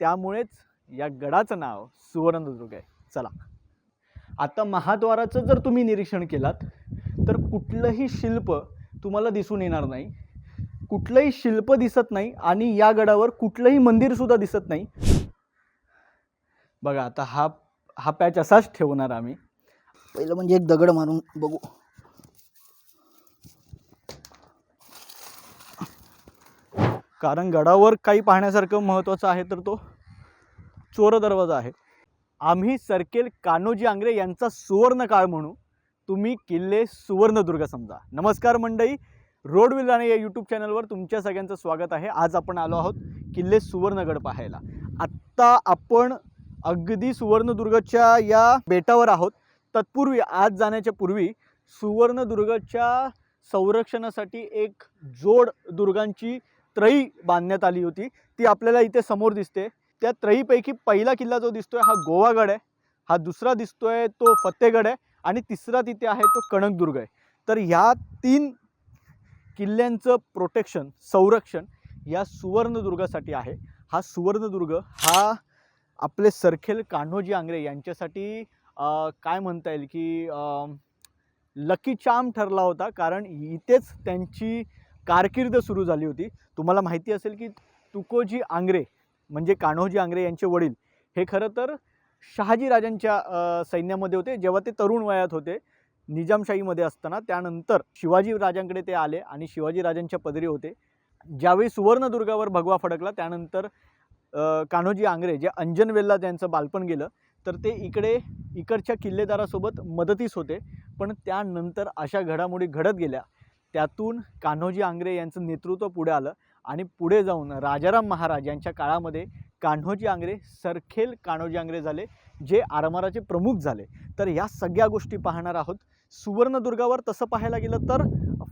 त्यामुळेच या गडाचं नाव सुवर्णदुर्ग आहे. चला. आता महाद्वाराचं जर तुम्ही निरीक्षण केलात तर कुठलंही शिल्प तुम्हाला दिसून येणार नाही. कुठलंही शिल्प दिसत नाही आणि या गडावर कुठलंही मंदिरसुद्धा दिसत नाही. बघा आता हा हा पॅच असाच ठेवणार आम्ही. पहिलं म्हणजे एक दगड मारून बघू. कारण गडावर काही पाहण्यासारखं महत्त्वाचं आहे तर तो चोर दरवाजा आहे. आम्ही सर्केल कान्होजी आंग्रे यांचा सुवर्ण काळ म्हणू तुम्ही किल्ले सुवर्णदुर्ग समजा. नमस्कार मंडळी रोड विलाने या यूट्यूब चॅनलवर तुमच्या सगळ्यांचं स्वागत आहे. आज आपण आलो आहोत किल्ले सुवर्णगड पाहायला. आत्ता आपण अगदी सुवर्णदुर्गच्या या बेटावर आहोत. तत्पूर्वी आज जाण्याच्या पूर्वी सुवर्णदुर्गच्या संरक्षणासाठी एक जोड दुर्गांची त्रयी बांधण्यात आली होती. ती आपल्याला इथे समोर दिसते. त्या त्रयीपैकी पहिला किल्ला जो दिसतोय हा गोवागड आहे. हा दुसरा दिसतोय तो फतेगड आहे आणि तिसरा तिथे आहे तो कणकदुर्ग आहे. तर ह्या तीन किल्ल्यांचं प्रोटेक्शन संरक्षण या सुवर्णदुर्गासाठी आहे. हा सुवर्णदुर्ग हा आपले सरखेल कान्होजी आंग्रे यांच्यासाठी काय म्हणता येईल की लकी चाम ठरला होता. कारण इथेच त्यांची कारकीर्द सुरू झाली होती. तुम्हाला माहिती असेल की तुकोजी आंग्रे म्हणजे कान्होजी आंग्रे यांचे वडील हे खरं तर शहाजी राजांच्या सैन्यामध्ये होते. जेव्हा ते तरुण वयात होते निजामशाहीमध्ये असताना त्यानंतर शिवाजी राजांकडे ते आले आणि शिवाजीराजांच्या पदरी होते. ज्यावेळी सुवर्णदुर्गावर भगवा फडकला त्यानंतर कान्होजी आंग्रे जे अंजनवेलला त्यांचं बालपण गेलं तर ते इकडे इकडच्या किल्लेदारासोबत मदतीस होते. पण त्यानंतर अशा घडामोडी घडत गेल्या. त्यातून कान्होजी आंग्रे यांचं नेतृत्व पुढे आलं आणि पुढे जाऊन राजाराम महाराज यांच्या काळामध्ये कान्होजी आंग्रे सरखेल कान्होजी आंग्रे झाले जे आरमाराचे प्रमुख झाले. तर या सगळ्या गोष्टी पाहणार आहोत. सुवर्णदुर्गावर तसं पाहायला गेलं तर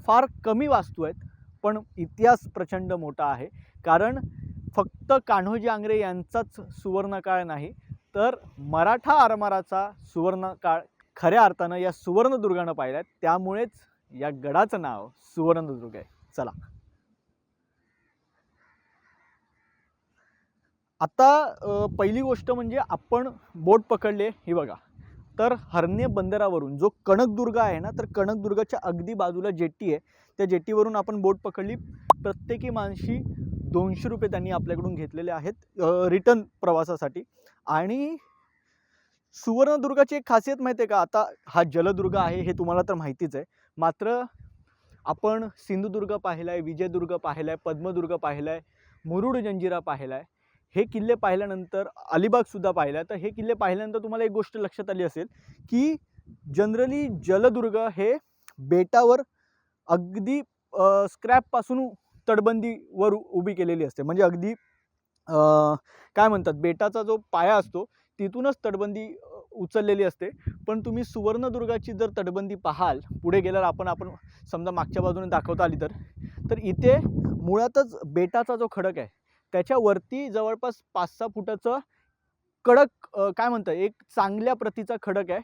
फार कमी वास्तू आहेत पण इतिहास प्रचंड मोठा आहे. कारण फक्त कान्होजी आंग्रे यांचाच सुवर्णकाळ नाही तर मराठा आरमाराचा सुवर्णकाळ खऱ्या अर्थानं या सुवर्णदुर्गानं पाहिला आहे त्यामुळेच या गडाचं नाव सुवर्णदुर्ग आहे. चला. आता पहिली गोष्ट म्हणजे आपण बोट पकडले ही बघा. तर हरणे बंदरावरून जो कणकदुर्ग आहे ना तर कणकदुर्गाच्या अगदी बाजूला जेट्टी आहे. त्या जेट्टीवरून आपण बोट पकडली. प्रत्येकी माणशी दोनशे रुपये त्यांनी आपल्याकडून घेतलेले आहेत रिटर्न प्रवासासाठी. आणि सुवर्णदुर्गाची एक खासियत माहिती आहे का? आता हा जलदुर्ग आहे हे तुम्हाला तर माहितीच आहे. मात्र आपण सिंधुदुर्ग पाहिला आहे विजयदुर्ग पाहिला आहे पद्मदुर्ग पाहिला आहे मुरुड जंजिरा पाहिला आहे हे किल्ले पाहिल्यानंतर अलिबागसुद्धा पाहिला आहे तर हे किल्ले पाहिल्यानंतर तुम्हाला एक गोष्ट लक्षात आली असेल की जनरली जलदुर्ग हे बेटावर अगदी स्क्रॅपपासून तटबंदीवर उभी केलेली असते. म्हणजे अगदी काय म्हणतात बेटाचा जो पाया असतो तिथूनच तटबंदी उचललेली असते. पण तुम्ही सुवर्णदुर्गाची जर तटबंदी पाहाल पुढे गेल्यावर आपण आपण समजा मागच्या बाजूने दाखवता आली तर तर इथे मुळातच बेटाचा जो खडक आहे त्याच्यावरती जवळपास पाच सहा फुटाचं कडक काय म्हणतं एक चांगल्या प्रतीचा खडक आहे.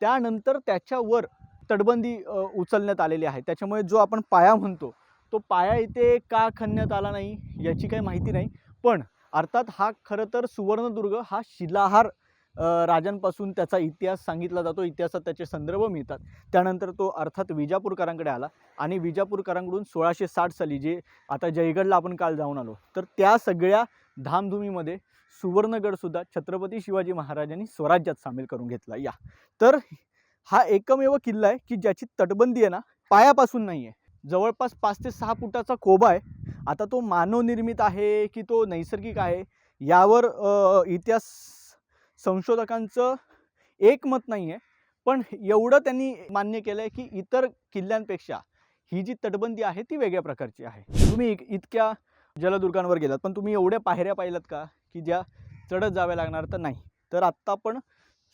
त्यानंतर त्याच्यावर तटबंदी उचलण्यात आलेली आहे. त्याच्यामुळे जो आपण पाया म्हणतो तो पाया इथे का खणण्यात आला नाही याची काही माहिती नाही. पण अर्थात हा खरं तर सुवर्णदुर्ग हा शिलाहार राजांपासून त्याचा इतिहास सांगितला जातो इतिहासात त्याचे संदर्भ मिळतात. त्यानंतर तो अर्थात विजापूरकरांकडे आला आणि विजापूरकरांकडून सोळाशे साठ साली जे आता जयगडला आपण काल जाऊन आलो तर त्या सगळ्या धामधुमीमध्ये सुवर्णगडसुद्धा छत्रपती शिवाजी महाराजांनी स्वराज्यात सामील करून घेतला. या. तर हा एकमेव किल्ला आहे की ज्याची तटबंदी आहे ना पायापासून नाही आहे जवळपास पाच ते सहा फुटाचा कोबा आहे. आता तो मानवनिर्मित आहे की तो नैसर्गिक आहे? यावर इतिहास संशोधकांचं एकमत नाही आहे पण एवढं त्यांनी मान्य केलं आहे की इतर किल्ल्यांपेक्षा ही जी तटबंदी आहे ती वेगळ्या प्रकारची आहे. तुम्ही इतक्या जलदुर्गांवर गेलात पण तुम्ही एवढ्या पायऱ्या पाहिलात का की ज्या चढत जाव्या लागणार तर नाही? तर आत्ता पण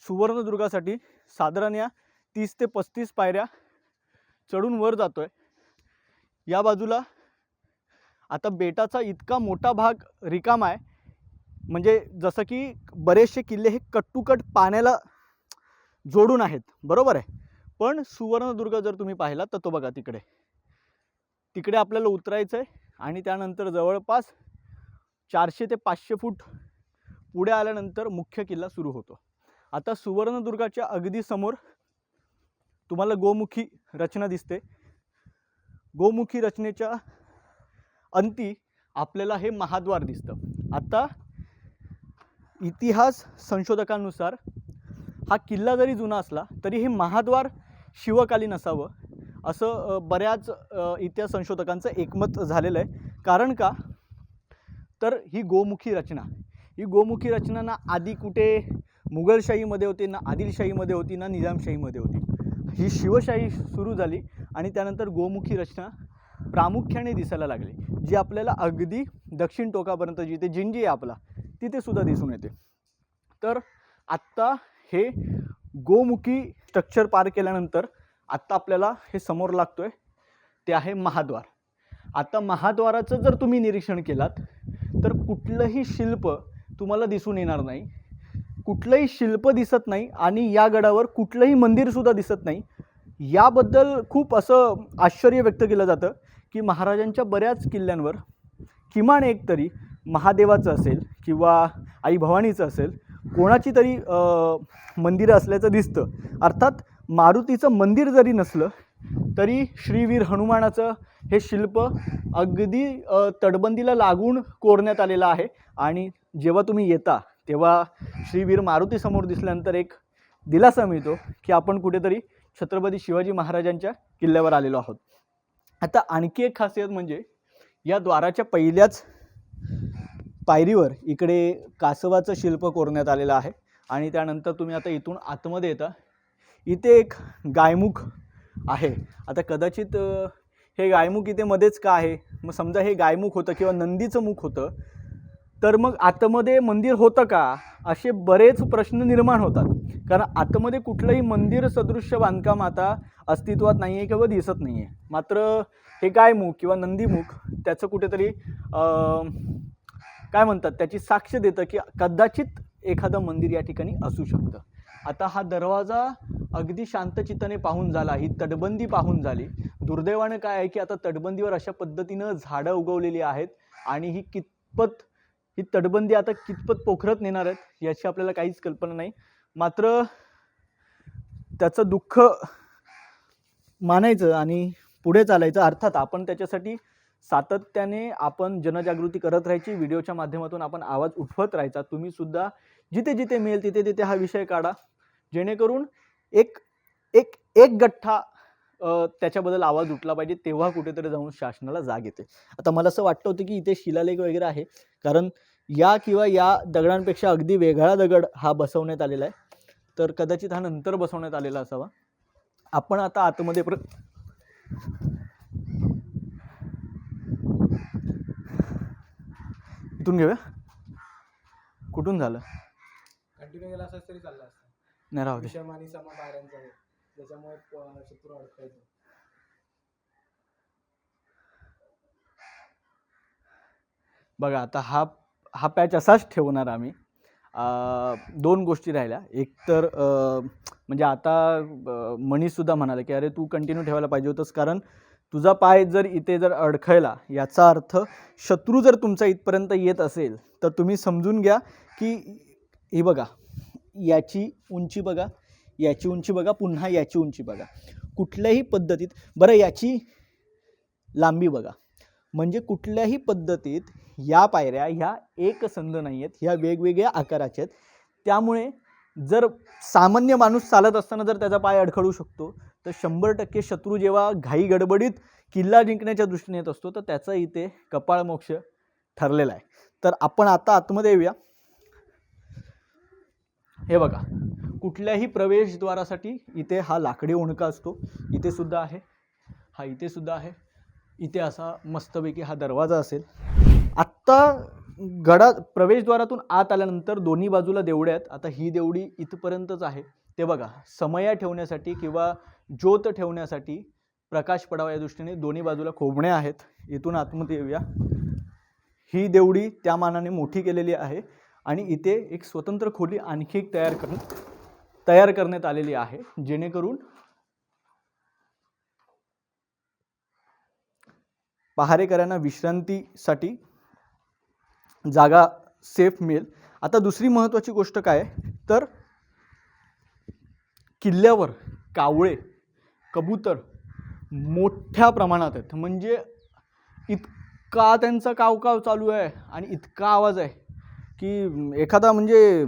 सुवर्णदुर्गासाठी साधारण या तीस ते पस्तीस पायऱ्या चढून वर जातो आहे या बाजूला आता बेटाचा इतका मोठा भाग रिकामा आहे म्हणजे जसं की बरेचसे किल्ले हे कट्टुकट पाण्याला जोडून आहेत. बरोबर आहे? पण सुवर्णदुर्ग जर तुम्ही पाहिला तर तो बघा तिकडे. तिकडे आपल्याला उतरायचं आहे आणि त्यानंतर जवळपास चारशे ते पाचशे फूट पुढे आल्यानंतर मुख्य किल्ला सुरू होतो. आता सुवर्णदुर्गाच्या अगदी समोर तुम्हाला गोमुखी रचना दिसते. गोमुखी रचनेच्या अंती आपल्याला हे महाद्वार दिसतं. आता इतिहास संशोधकांनुसार हा किल्ला जरी जुना असला तरी हे महाद्वार शिवकालीन असावं असं बऱ्याच इतिहास संशोधकांचं एकमत झालेलं आहे. कारण का? तर ही गोमुखी रचना ही गोमुखी रचना ना आधी कुठे मुघलशाहीमध्ये होती ना आदिलशाहीमध्ये होती ना निजामशाहीमध्ये होती. ही शिवशाही सुरू झाली आणि त्यानंतर गोमुखी रचना प्रामुख्याने दिसायला लागली. जी आपल्याला अगदी दक्षिण टोकापर्यंत जिथे जिंजी आहे आपला तिथे सुद्धा दिसून येते. तर आत्ता हे गोमुखी स्ट्रक्चर पार केल्यानंतर आत्ता आपल्याला हे समोर लागतो आहे ते आहे महाद्वार. आता महाद्वाराचं जर तुम्ही निरीक्षण केलात तर कुठलंही शिल्प तुम्हाला दिसून येणार नाही. कुठलंही शिल्प दिसत नाही आणि या गडावर कुठलंही मंदिरसुद्धा दिसत नाही. याबद्दल खूप असं आश्चर्य व्यक्त केलं जातं की महाराजांच्या बऱ्याच किल्ल्यांवर किमान एक तरी महादेवाचं असेल किंवा आई भवानीचं असेल कोणाची तरी मंदिरं असल्याचं दिसतं. अर्थात मारुतीचं मंदिर जरी नसलं तरी श्रीवीर हनुमानाचं हे शिल्प अगदी तटबंदीला लागून कोरण्यात आलेलं आहे. आणि जेव्हा तुम्ही येता तेव्हा श्रीवीर मारुतीसमोर दिसल्यानंतर एक दिलासा मिळतो की आपण कुठेतरी छत्रपती शिवाजी महाराजांच्या किल्ल्यावर आलेलो आहोत. आता आणखी एक खासियत म्हणजे या द्वाराच्या पहिल्याच पायरीवर इकडे कासवाचं शिल्प कोरण्यात आलेलं आहे. आणि त्यानंतर तुम्ही आता इथून आतमध्ये येता. इथे एक गायमुख आहे. आता कदाचित हे गायमुख इथे मध्येच का आहे? मग समजा हे गायमुख होतं किंवा नंदीचं मुख होतं तर मग आतमध्ये मंदिर होतं का? असे बरेच प्रश्न निर्माण होतात. कारण आतमध्ये कुठलंही मंदिर सदृश्य बांधकाम आता अस्तित्वात नाही आहे किंवा दिसत नाही आहे मात्र हे गायमुख किंवा नंदीमुख त्याचं कुठेतरी काय म्हणतात त्याची साक्ष देतं की कदाचित एखादं मंदिर या ठिकाणी असू शकतं. आता हा दरवाजा अगदी शांतचित्ताने पाहून झाला ही तटबंदी पाहून झाली. दुर्दैवानं काय आहे की आता तटबंदीवर अशा पद्धतीनं झाडं उगवलेली आहेत आणि ही कितपत ही तटबंदी आता कितपत पोखरत नेणार आहेत याची आपल्याला काहीच कल्पना नाही. मात्र त्याचं दुःख मानायचं आणि पुढे चालायचं अर्थात आपण त्याच्यासाठी सातत्याने आपण जनजागृती करत राहायची व्हिडिओच्या माध्यमातून आपण आवाज उठवत राहायचा. तुम्ही सुद्धा जिथे जिथे मिळेल तिथे तिथे हा विषय काढा. जेणेकरून एक एक एक गठ्ठा त्याच्याबद्दल आवाज उठला पाहिजे तेव्हा कुठेतरी जाऊन शासनाला जाग येते. आता मला असं वाटतं होतं की इथे शिलालेख वगैरे आहे. कारण या किंवा या दगडांपेक्षा अगदी वेगळा दगड हा बसवण्यात आलेला आहे. तर कदाचित हा नंतर बसवण्यात आलेला असावा. आपण आता आतमध्ये प्र इथून घेऊया. कुठून झालं? कंटिन्यू गेला असं तरी चाललं असतं. नाही राहू दे. विषम आणि सम पायऱ्यांचा आहे. त्याच्यामुळे प- शत्रू अडकायचे बघा आता हा हा पॅच असाच ठेवणार आम्ही. दोन गोष्टी राहिल्या. एक तर अं, म्हणजे आता अं, मनीषसुद्धा म्हणाले की अरे तू कंटिन्यू ठेवायला पाहिजे होतंस कारण तुझा पाय जर इथे जर अडखळला याचा अर्थ शत्रू जर तुमचा इथपर्यंत येत असेल तर तुम्ही समजून घ्या की हे बघा याची उंची बघा याची उंची बघा पुन्हा याची उंची बघा. कुठल्याही पद्धतीत बरं याची लांबी बघा. म्हणजे कुठल्याही पद्धतीत या पायऱ्या ह्या एकसंध नाही आहेत ह्या वेगवेगळ्या आकाराच्या आहेत. त्यामुळे जर सामान्य माणूस चालत असताना जर त्याचा पाय अडखळू शकतो तर शंभर टक्के शत्रू जेव्हा घाई गडबडीत किल्ला जिंकण्याच्या दृष्टीने येत असतो तर त्याचा इथे कपाळ मोक्ष ठरलेला आहे. तर आपण आता आतमध्ये येऊया. हे बघा कुठल्याही प्रवेशद्वारासाठी इथे हा लाकडी ओणका असतो. इथे सुद्धा आहे. हा इथे सुद्धा आहे. इथे असा मस्तपैकी हा दरवाजा असेल. आत्ता गडा प्रवेशद्वारातून आत आल्यानंतर दोन्ही बाजूला देवड्या आहेत. आता ही देवडी इथपर्यंतच आहे. ते बघा समया ठेवण्यासाठी किंवा ज्योत ठेवण्यासाठी प्रकाश पडावा या दृष्टीने दोन्ही बाजूला खोबण्या आहेत. इथून आतमध्ये येऊया. ही देवडी त्या मानाने मोठी केलेली आहे आणि इथे एक स्वतंत्र खोली आणखी एक तयार कर तयार करण्यात आलेली आहे. जेणेकरून पहारेकऱ्यांना विश्रांतीसाठी जागा सेफ मिळेल. आता दुसरी महत्त्वाची गोष्ट काय? तर किल्ल्यावर कावळे कबूतर मोठ्या प्रमाणात आहेत. म्हणजे इतका त्यांचा कावकाव चालू आहे आणि इतका आवाज आहे की एखादा म्हणजे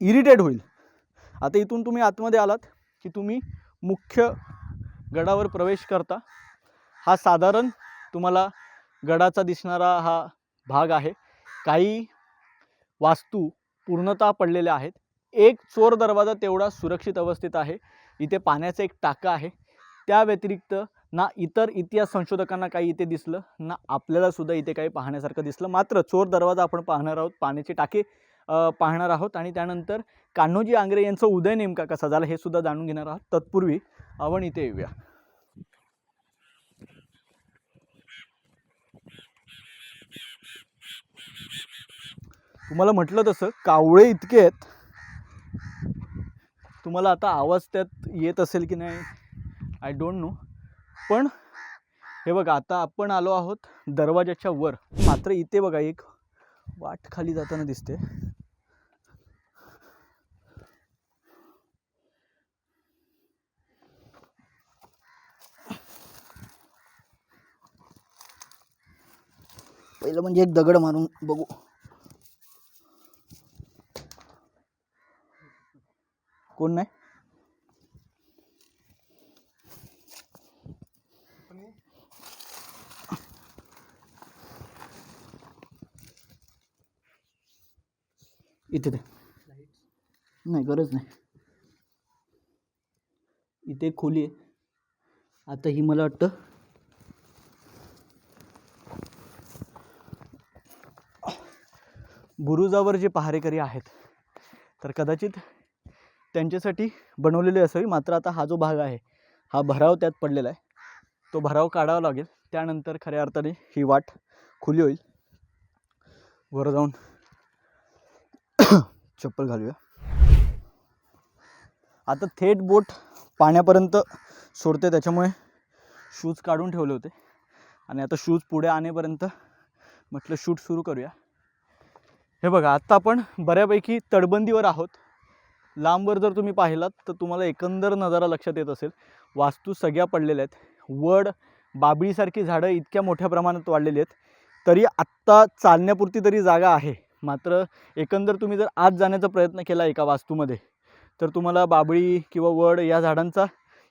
इरिटेट होईल. आता इथून तुम्ही आतमध्ये आलात की तुम्ही मुख्य गडावर प्रवेश करता. हा साधारण तुम्हाला गडाचा दिसणारा हा भाग आहे. काही वास्तू पूर्णतः पडलेल्या आहेत. एक चोर दरवाजा तेवढा सुरक्षित अवस्थेत आहे. इथे पाण्याचं एक टाकं आहे. त्या व्यतिरिक्त ना इतर इतिहास संशोधकांना काही इथे दिसलं ना आपल्याला सुद्धा इथे काही पाहण्यासारखं दिसलं. मात्र चोर दरवाजा आपण पाहणार आहोत. पाण्याचे टाके पाहणार आहोत. आणि त्यानंतर कान्होजी आंग्रे यांचा उदय नेमका कसा झाला हे सुद्धा जाणून घेणार आहोत. तत्पूर्वी आपण इथे येऊया. तुम्हाला म्हटलं तसं कावळे इतके आहेत. तुम्हाला आता आवाज त्यात येत असेल की नाही आय डोंट नो पण हे बघा आता आपण आलो आहोत दरवाजाच्या वर. मात्र इथे बघा एक वाट खाली जाताना दिसते. पहिलं म्हणजे एक दगड मारून बघू. कोण नाही. इथे ते नाही गरज नाही. इथे खोली आहे. आता ही मला वाटतं बुरुजावर जे पहारेकरी आहेत तर कदाचित त्यांच्यासाठी बनवलेली असावी मात्र आता हा जो भाग आहे हा भराव त्यात पडलेला आहे. तो भराव काढावा लागेल. त्यानंतर खऱ्या अर्थाने ही वाट खुली होईल. वर जाऊन चप्पल घालूया. आता थेट बोट पाण्यापर्यंत सोडते. त्याच्यामुळे शूज काढून ठेवले होते. आणि आता शूज पुढे आणेपर्यंत म्हटलं शूट सुरू करूया. हे बघा आत्ता आपण बऱ्यापैकी तटबंदीवर आहोत. लांबवर जर तुम्ही पाहिलात तर तुम्हाला एकंदर नजारा लक्षात येत असेल. वास्तू सगळ्या पडलेल्या आहेत. वड बाबळीसारखी झाडं इतक्या मोठ्या प्रमाणात वाढलेली आहेत तरी आत्ता चालण्यापुरती तरी जागा आहे. मात्र एकंदर तुम्ही जर आत जाण्याचा प्रयत्न केला एका वास्तूमध्ये तर तुम्हाला बाबळी किंवा वड या झाडांचा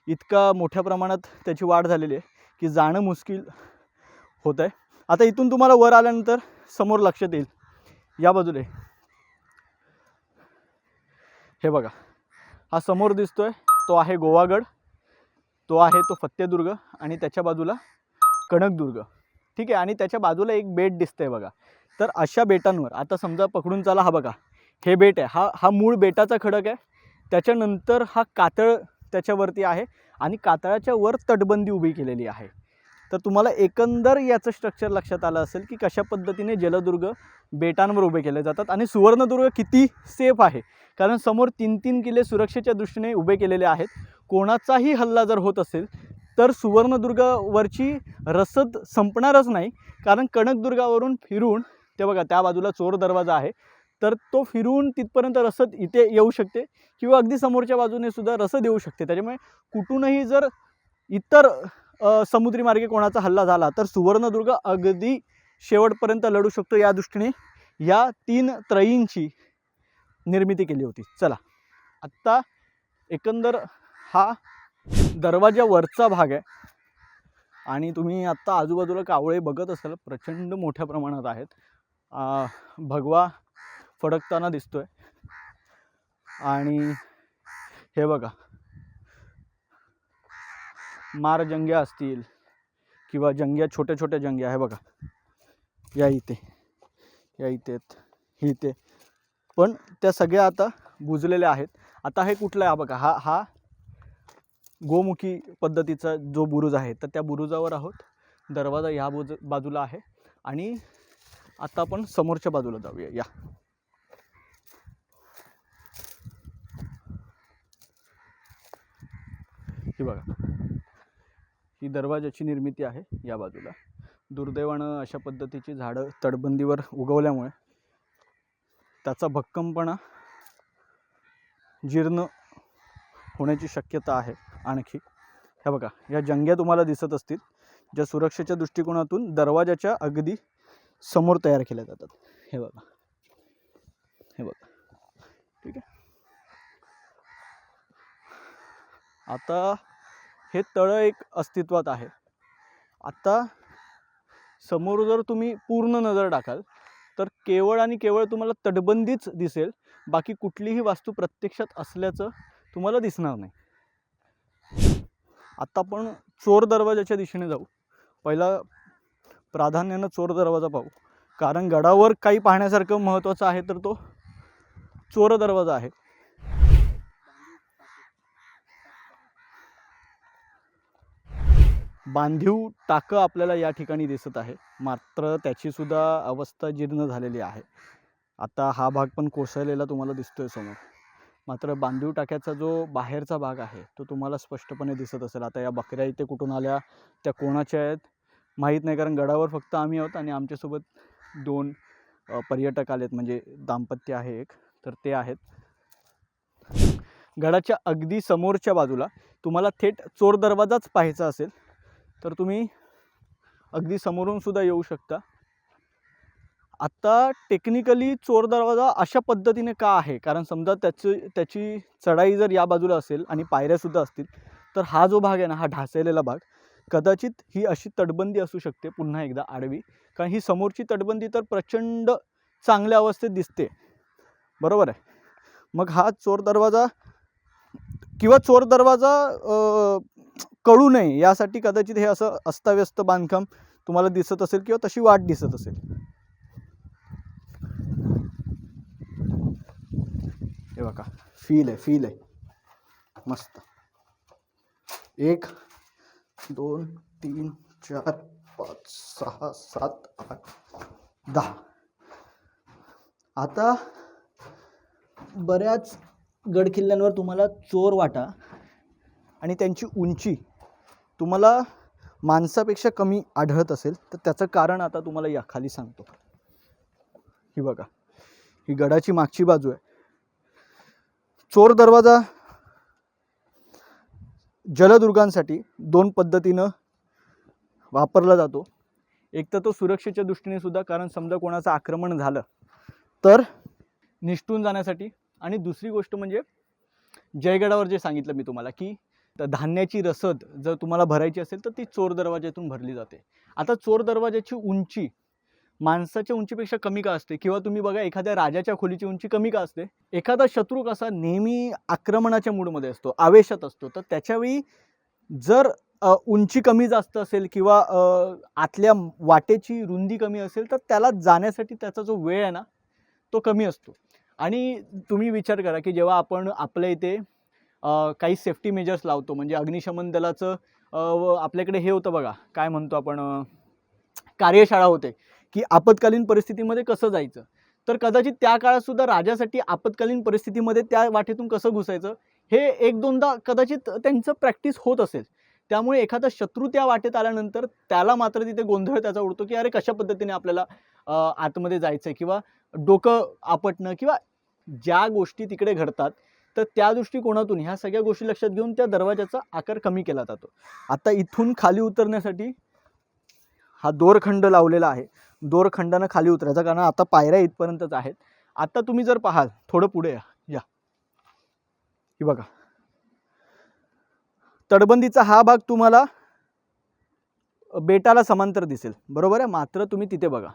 इतका मोठ्या प्रमाणात त्याची वाढ झालेली आहे की जाणं मुश्किल होत आहे आता इथून तुम्हाला वर आल्यानंतर समोर लक्षात येईल. या बाजूला हे बघा. हा समोर दिसतोय तो आहे गोवागड तो आहे तो फत्तेदुर्ग आणि त्याच्या बाजूला कणकदुर्ग ठीक आहे? आणि त्याच्या बाजूला एक बेट दिसतंय बघा. तर अशा बेटांवर आता समजा पकडून चाला हा बघा. हे बेट आहे. हा हा मूळ बेटाचा खडक आहे. त्याच्यानंतर हा कातळ त्याच्यावरती आहे आणि कातळाच्या वर तटबंदी उभी केलेली आहे. तर तुम्हाला एकंदर याचं स्ट्रक्चर लक्षात आलं असेल की कशा पद्धतीने जलदुर्ग बेटांवर उभे केले जातात आणि सुवर्णदुर्ग किती सेफ आहे? कारण समोर तीन तीन किल्ले सुरक्षेच्या दृष्टीने उभे केलेले आहेत. कोणाचाही हल्ला जर होत असेल तर सुवर्णदुर्गावरची रसद संपणारच नाही. कारण कणकदुर्गावरून फिरून ते बघा त्या बाजूला चोर दरवाजा आहे. तर तो फिरून तिथपर्यंत रसद इथे येऊ शकते किंवा अगदी समोरच्या बाजूने सुद्धा रसद येऊ शकते. त्याच्यामुळे कुठूनही जर इतर समुद्री मार्गे कोणाचा हल्ला झाला तर सुवर्णदुर्ग अगदी शेवटपर्यंत लढू शकतो या दृष्टीने. या तीन त्रयींची निर्मिती केली होती. चला. आत्ता एकंदर हा दरवाजावरचा भाग आहे. आणि तुम्ही आत्ता आजूबाजूला कावळे बघत असाल प्रचंड मोठ्या प्रमाणात आहेत. भगवा फडकताना दिसतोय. आणि हे बघा. मार जंग्या असतील किंवा जंग्या छोट्या छोट्या जंग्या आहे बघा. या इथे. या इथे. ही इथे. पण त्या सगळ्या आता बुजलेल्या आहेत. आता हे कुठलं आहे? हा बघा हा हा गोमुखी पद्धतीचा जो बुरुज आहे तर त्या बुरुजावर आहोत. दरवाजा ह्या बुज बाजूला आहे आणि आता आपण समोरच्या बाजूला जाऊया. या. ही बघा. ही दरवाजाची निर्मिती आहे या बाजूला. दुर्दैवानं अशा पद्धतीची झाडं तटबंदीवर उगवल्यामुळे त्याचा भक्कमपणा जीर्ण होण्याची शक्यता आहे आणखी. हे बघा या जंग्या तुम्हाला दिसत असतील ज्या सुरक्षेच्या दृष्टिकोनातून दरवाजाच्या अगदी समोर तयार केल्या जातात. हे बघा. हे बघा. ठीक आहे? आता हे तळं एक अस्तित्वात आहे. आता समोर जर तुम्ही पूर्ण नजर टाकाल तर केवळ आणि केवळ तुम्हाला तटबंदीच दिसेल. बाकी कुठलीही वास्तू प्रत्यक्षात असल्याचं तुम्हाला दिसणार नाही. आता आपण चोर दरवाजाच्या दिशेने जाऊ. पहिला प्राधान्यानं चोर दरवाजा पाहू. कारण गडावर काही पाहण्यासारखं महत्त्वाचं आहे तर तो चोर दरवाजा आहे. बांधीव टाकं आपल्याला या ठिकाणी दिसत आहे. मात्र त्याचीसुद्धा अवस्था जीर्ण झालेली आहे. आता हा भाग पण कोसळलेला तुम्हाला दिसतो आहे समोर. मात्र बांधीव टाक्याचा जो बाहेरचा भाग आहे तो तुम्हाला स्पष्टपणे दिसत असेल. आता या बकऱ्या इथे कुठून आल्या त्या कोणाच्या आहेत माहीत नाही. कारण गडावर फक्त आम्ही आहोत आणि आमच्यासोबत दोन पर्यटक आलेत. म्हणजे दाम्पत्य आहे एक तर ते आहेत. गडाच्या अगदी समोरच्या बाजूला तुम्हाला थेट चोर दरवाजाच पाहायचा असेल. तर तुम्ही अगदी समोरून सुद्धा येऊ शकता. आत्ता टेक्निकली चोर दरवाजा अशा पद्धतीने का आहे? कारण समजा त्याची त्याची चढाई जर या बाजूला असेल आणि पायऱ्यासुद्धा असतील तर हा जो भाग आहे ना हा ढासळलेला भाग कदाचित ही अशी तटबंदी असू शकते पुन्हा एकदा आडवी. कारण ही समोरची तटबंदी तर प्रचंड चांगल्या अवस्थेत दिसते. बरोबर आहे? मग हा चोर दरवाजा किंवा चोर दरवाजा कळू नये यासाठी कदाचित हे असं अस्ताव्यस्त बांधकाम तुम्हाला दिसत असेल किंवा तशी वाट दिसत असेल. हे बघा फील आहे फील आहे. मस्त. एक दोन तीन चार पाच सहा सात आठ दहा. आता बऱ्याच गडकिल्ल्यांवर तुम्हाला चोर वाटा आणि त्यांची उंची. तुम्हाला माणसापेक्षा कमी आढळत असेल तर त्याचं कारण आता तुम्हाला या खाली सांगतो. ही बघा ही गडाची मागची बाजू आहे. चोर दरवाजा जलदुर्गांसाठी दोन पद्धतीनं वापरला जातो. एक तर तो सुरक्षेच्या दृष्टीने सुद्धा कारण समजा कोणाचं आक्रमण झालं तर निष्ठून जाण्यासाठी. आणि दुसरी गोष्ट म्हणजे जयगडावर जे सांगितलं मी तुम्हाला की तर धान्याची रसद जर तुम्हाला भरायची असेल तर ती चोर दरवाज्यातून भरली जाते. आता चोर दरवाजाची उंची माणसाच्या उंचीपेक्षा कमी का असते? किंवा तुम्ही बघा एखाद्या राजाच्या खोलीची उंची कमी का असते? एखादा शत्रू कसा नेहमी आक्रमणाच्या मूडमध्ये असतो आवेशात असतो तर त्याच्यावेळी जर उंची कमी जास्त असेल किंवा आतल्या वाटेची रुंदी कमी असेल तर त्याला जाण्यासाठी त्याचा जो वेळ आहे ना तो कमी असतो. आणि तुम्ही विचार करा की जेव्हा आपण आपल्या इथे काही सेफ्टी मेजर्स लावतो. म्हणजे अग्निशमन दलाचं व आपल्याकडे हे होतं बघा काय म्हणतो आपण कार्यशाळा होते की आपत्कालीन परिस्थितीमध्ये कसं जायचं? तर कदाचित त्या काळातसुद्धा राजासाठी आपत्कालीन परिस्थितीमध्ये त्या वाटेतून कसं घुसायचं? हे एक दोनदा कदाचित त्यांचं प्रॅक्टिस होत असेल. त्यामुळे एखादा शत्रू त्या वाटेत आल्यानंतर त्याला मात्र तिथे गोंधळ त्याचा उडतो की अरे कशा पद्धतीने आपल्याला आतमध्ये जायचं आहे किंवा डोकं आपटणं किंवा ज्या गोष्टी तिकडे घडतात तर त्या दृष्टिकोनातून ह्या सगळ्या गोष्टी लक्षात घेऊन त्या दरवाजाचा आकार कमी केला जातो. आता इथून खाली उतरण्यासाठी हा दोरखंड लावलेला आहे. दोरखंडानं खाली उतरायचा कारण आता पायऱ्या इथपर्यंतच आहेत. आता तुम्ही जर पाहाल थोडं पुढे या. या. की बघा. तटबंदीचा हा भाग तुम्हाला बेटाला समांतर दिसेल. बरोबर आहे? मात्र तुम्ही तिथे बघा.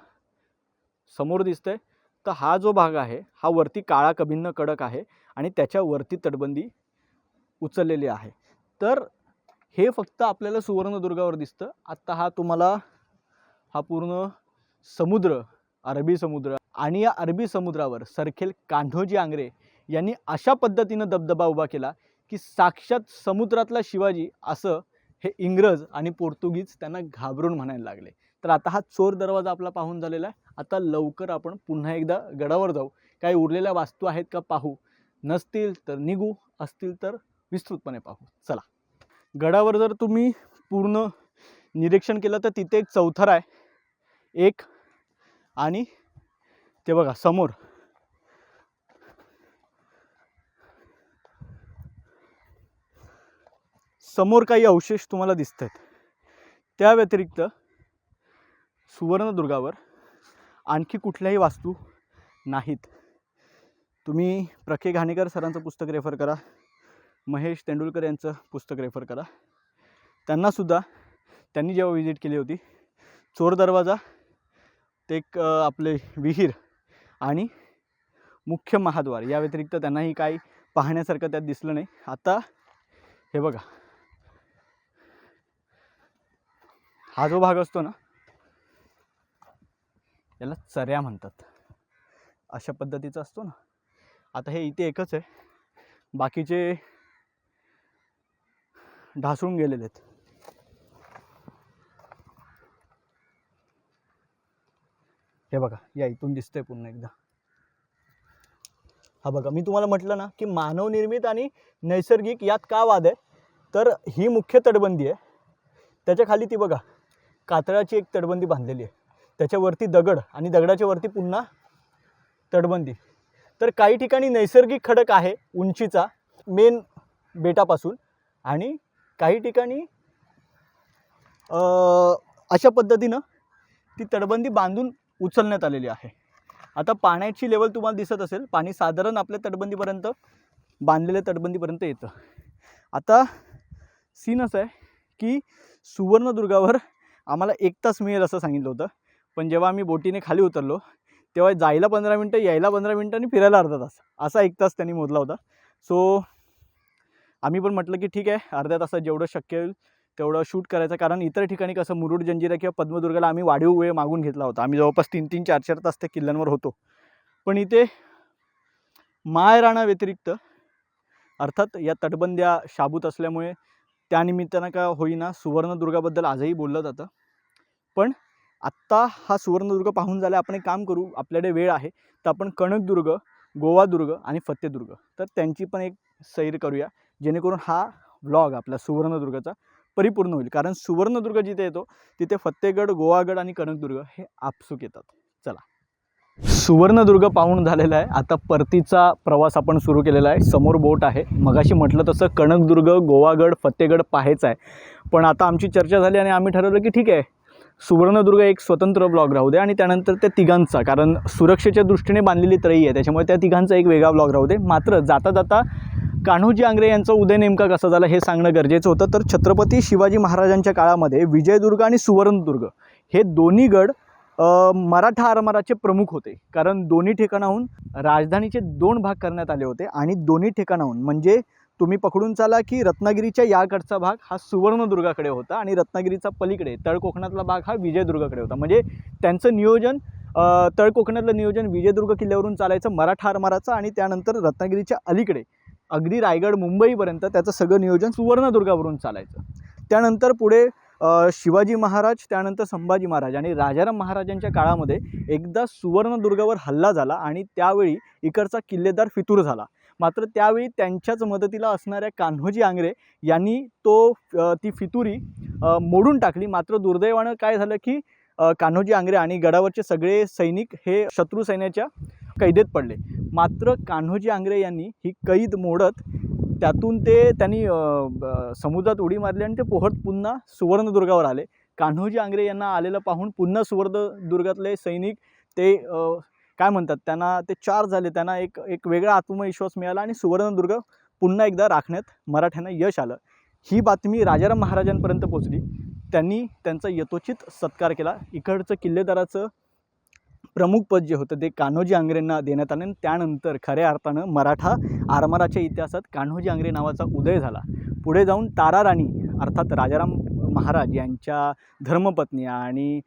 समोर दिसतंय. तर हा जो भाग आहे हा वरती काळा कभिन्न कडक आहे आणि त्याच्यावरती तटबंदी उचललेली आहे. तर हे फक्त आपल्याला सुवर्णदुर्गावर दिसतं. आत्ता हा तुम्हाला हा पूर्ण समुद्र अरबी समुद्र आणि या अरबी समुद्रावर सरखेल कान्होजी आंग्रे यांनी अशा पद्धतीनं दबदबा उभा केला की साक्षात समुद्रातला शिवाजी असं हे इंग्रज आणि पोर्तुगीज त्यांना घाबरून म्हणायला लागले. तर आता हा चोर दरवाजा आपला पाहून झालेला आहे. आता लवकर आपण पुन्हा एकदा गडावर जाऊ. काही उरलेल्या वास्तू आहेत का पाहू? नसतील तर निघू असतील तर विस्तृतपणे पाहू. चला. गडावर जर तुम्ही पूर्ण निरीक्षण केलं तर तिथे एक चौथर आहे. एक आणि ते बघा समोर. समोर काही अवशेष तुम्हाला दिसत आहेत त्या व्यतिरिक्त सुवर्णदुर्गावर आणखी कुठल्याही वास्तू नाहीत. तुम्ही प्रखे घाणेकर सरांचं पुस्तक रेफर करा. महेश तेंडुलकर यांचं पुस्तक रेफर करा. त्यांनासुद्धा त्यांनी जेव्हा व्हिजिट केली होती चोर दरवाजा ते एक आपले विहीर आणि मुख्य महाद्वार या व्यतिरिक्त त्यांनाही काही पाहण्यासारखं त्यात दिसलं नाही. आता हे बघा. हा जो भाग असतो ना याला चऱ्या म्हणतात. अशा पद्धतीचा असतो ना. आता हे इथे एकच आहे. बाकीचे ढासळून गेलेले आहेत. हे बघा या इथून दिसतंय पुन्हा एकदा. हा बघा मी तुम्हाला म्हटलं ना की मानवनिर्मित आणि नैसर्गिक यात का वाद आहे? तर ही मुख्य तटबंदी आहे. त्याच्याखाली ती बघा कातळाची एक तटबंदी बांधलेली आहे. त्याच्यावरती दगड आणि दगडाच्या वरती पुन्हा तटबंदी. तर काही ठिकाणी नैसर्गिक खडक आहे उंचीचा मेन बेटापासून. आणि काही ठिकाणी अशा पद्धतीनं ती तटबंदी बांधून उचलण्यात आलेली आहे. आता पाण्याची लेवल तुम्हाला दिसत असेल पाणी साधारण आपल्या तटबंदीपर्यंत बांधलेल्या तटबंदीपर्यंत येतं. आता सीन असं आहे की सुवर्णदुर्गावर आम्हाला एक तास मिळेल असं सांगितलं होतं. पण जेव्हा आम्ही बोटीने खाली उतरलो तेव्हा जायला पंधरा मिनटं यायला पंधरा मिनटं आणि फिरायला अर्धा तास. असा एक तास त्यांनी मोजला होता. सो आम्ही पण म्हटलं की ठीक आहे अर्ध्या तासात जेवढं शक्य होईल तेवढं शूट करायचं. कारण इतर ठिकाणी कसं मुरुड जंजिरा किंवा पद्मदुर्गाला आम्ही वाढीव वेळ मागून घेतला होता. आम्ही जवळपास तीन तीन चार चार तास त्या किल्ल्यांवर होतो. पण इथे मायराणा व्यतिरिक्त अर्थात या तटबंद्या शाबूत असल्यामुळे त्यानिमित्तानं का होईना सुवर्णदुर्गाबद्दल आजही बोललं जातं. पण आत्ता हा सुवर्णदुर्ग पाहून झाला आपण एक काम करू आपल्याकडे वेळ आहे तर आपण कणकदुर्ग गोवादुर्ग आणि फत्तेदुर्ग तर त्यांची पण एक सैर करूया जेणेकरून हा व्लॉग आपला सुवर्णदुर्गाचा परिपूर्ण होईल. कारण सुवर्णदुर्ग जिथे येतो तिथे फत्तेगड गोवागड आणि कणकदुर्ग हे आपसूक येतात. चला. सुवर्णदुर्ग पाहून झालेला आहे. आता परतीचा प्रवास आपण सुरू केलेला आहे. समोर बोट आहे. मगाशी म्हटलं तसं कणकदुर्ग गोवागड फत्तेगड पाहायचं आहे. पण आता आमची चर्चा झाली आणि आम्ही ठरवलं की ठीक आहे. सुवर्णदुर्ग एक स्वतंत्र ब्लॉग राहू दे आणि त्यानंतर त्या तिघांचा कारण सुरक्षेच्या दृष्टीने बांधलेली त्रयी आहे त्याच्यामुळे त्या तिघांचा एक वेगळा ब्लॉग राहू दे. मात्र जाता जाता कान्होजी आंग्रे यांचा उदय नेमका कसा झाला हे सांगणं गरजेचं होतं. तर छत्रपती शिवाजी महाराजांच्या काळामध्ये विजयदुर्ग आणि सुवर्णदुर्ग हे दोन्ही गड मराठा आरमाराचे प्रमुख होते. कारण दोन्ही ठिकाणाहून राजधानीचे दोन भाग करण्यात आले होते आणि दोन्ही ठिकाणाहून म्हणजे तुम्ही पकडून चाला की रत्नागिरीच्या याकडचा भाग हा सुवर्णदुर्गाकडे होता आणि रत्नागिरीचा पलीकडे तळ कोकणातला भाग हा विजयदुर्गाकडे होता. म्हणजे त्यांचं नियोजन तळकोकणातलं तळ कोकणातलं नियोजन विजयदुर्ग किल्ल्यावरून चालायचं मराठा आरमाराचं आणि त्यानंतर रत्नागिरीच्या अलीकडे अगदी रायगड मुंबईपर्यंत त्याचं सगळं नियोजन सुवर्णदुर्गावरून चालायचं. त्यानंतर पुढे शिवाजी महाराज त्यानंतर संभाजी महाराज आणि राजाराम महाराजांच्या काळामध्ये एकदा सुवर्णदुर्गावर हल्ला झाला आणि त्यावेळी इकडचा किल्लेदार फितूर झाला. मात्र त्यावेळी त्यांच्याच मदतीला असणाऱ्या कान्होजी आंग्रे यांनी तो ती फितुरी मोडून टाकली. मात्र दुर्दैवानं काय झालं की कान्होजी आंग्रे आणि गडावरचे सगळे सैनिक हे शत्रू सैन्याच्या कैदेत पडले. मात्र कान्होजी आंग्रे यांनी ही कैद मोडत त्यातून ते त्यांनी ब- समुद्रात उडी मारली आणि ते पोहत पुन्हा सुवर्णदुर्गावर आले. कान्होजी आंग्रे यांना आलेलं पाहून पुन्हा सुवर्णदुर्गातले सैनिक ते काय म्हणतात त्यांना ते चार झाले त्यांना एक एक वेगळा आत्मविश्वास मिळाला आणि सुवर्णदुर्ग पुन्हा एकदा राखण्यात मराठ्यांना यश आलं. ही बातमी राजाराम महाराजांपर्यंत पोचली त्यांनी त्यांचा यथोचित सत्कार केला. इकडचं किल्लेदाराचं प्रमुख पद जे होतं ते कान्होजी आंग्रेंना देण्यात आलं आणि त्यानंतर खऱ्या अर्थानं मराठा आरमाराच्या इतिहासात कान्होजी आंग्रे नावाचा उदय झाला. पुढे जाऊन तारा राणी अर्थात राजाराम महाराज यांच्या धर्मपत्नी आणि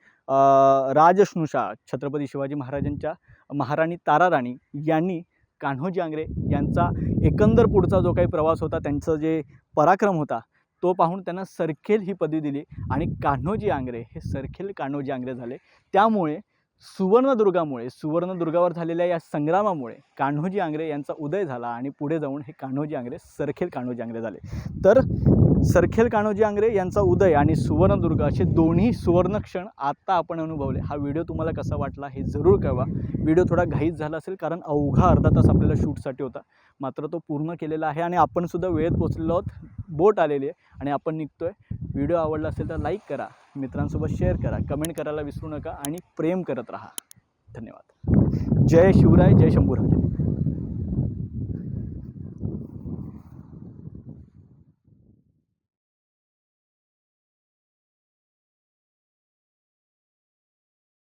राजश्नुषा छत्रपती शिवाजी महाराजांच्या महाराणी ताराराणी यांनी कान्होजी आंग्रे यांचा एकंदर पुढचा जो काही प्रवास होता त्यांचं जे पराक्रम होता तो पाहून त्यांना सरखेल ही पदवी दिली आणि कान्होजी आंग्रे हे सरखेल कान्होजी आंग्रे झाले. त्यामुळे सुवर्णदुर्गामुळे सुवर्णदुर्गावर झालेल्या या संग्रामामुळे कान्होजी आंग्रे यांचा उदय झाला आणि पुढे जाऊन हे कान्होजी आंग्रे सरखेल कान्होजी आंग्रे झाले. तर सरखेल कान्होजी आंग्रे यांचा उदय आणि सुवर्णदुर्ग असे दोन्ही सुवर्ण क्षण आत्ता आपण अनुभवले. हा व्हिडिओ तुम्हाला कसा वाटला हे जरूर कळवा. व्हिडिओ थोडा घाईत झाला असेल कारण अवघा अर्धा तास आपल्याला शूटसाठी होता. मात्र तो पूर्ण केलेला आहे आणि आपणसुद्धा वेळेत पोचलेलो आहोत. बोट आलेली आहे आणि आपण निघतोय. व्हिडिओ आवडला असेल तर लाईक करा. मित्रांसोबत शेअर करा. कमेंट करायला विसरू नका आणि प्रेम करत राहा. धन्यवाद. जय शिवराय जय शंभूराज.